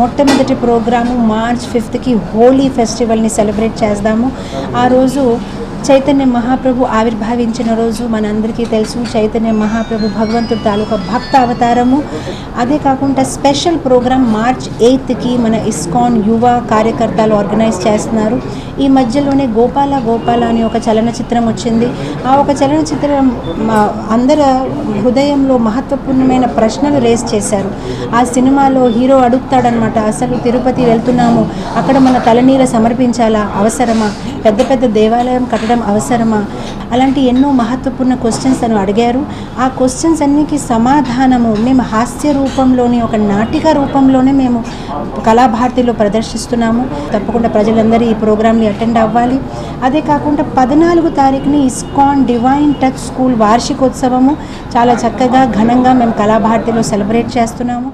మొట్టమొదటి programme March ఫిఫ్త్కి హోలీ ఫెస్టివల్ని సెలబ్రేట్ చేద్దాము. ఆ రోజు చైతన్య మహాప్రభు ఆవిర్భావించిన రోజు మనందరికీ తెలుసు. చైతన్య మహాప్రభు భగవంతుడు తాలూకా భక్త అవతారము. అదే కాకుండా స్పెషల్ ప్రోగ్రామ్ మార్చ్ ఎయిత్కి మన ఇస్కాన్ యువ కార్యకర్తలు ఆర్గనైజ్ చేస్తున్నారు. ఈ మధ్యలోనే గోపాల గోపాల అని ఒక చలనచిత్రం వచ్చింది. ఆ ఒక చలనచిత్రం అందరి హృదయంలో మహత్వపూర్ణమైన ప్రశ్నలు రేస్ చేశారు. ఆ సినిమాలో హీరో అడుగుతాడనమాట అసలు తిరుపతి వెళ్తున్నాము అక్కడ మన తలనీర సమర్పించాలా అవసరమా? పెద్ద పెద్ద దేవాలయం కట్టడం అవసరమా? అలాంటి ఎన్నో మహత్వపూర్ణ క్వశ్చన్స్ అని అడిగారు. ఆ క్వశ్చన్స్ అన్నికి సమాధానము మేము హాస్య రూపంలోని ఒక నాటిక రూపంలోనే మేము కళాభారతిలో ప్రదర్శిస్తున్నాము. తప్పకుండా ప్రజలందరూ ఈ ప్రోగ్రామ్ని అటెండ్ అవ్వాలి. అదే కాకుండా పద్నాలుగు తారీఖుని ఇస్కాన్ డివైన్ టచ్ స్కూల్ వార్షికోత్సవము చాలా చక్కగా ఘనంగా మేము కళాభారతిలో సెలబ్రేట్ చేస్తున్నాము.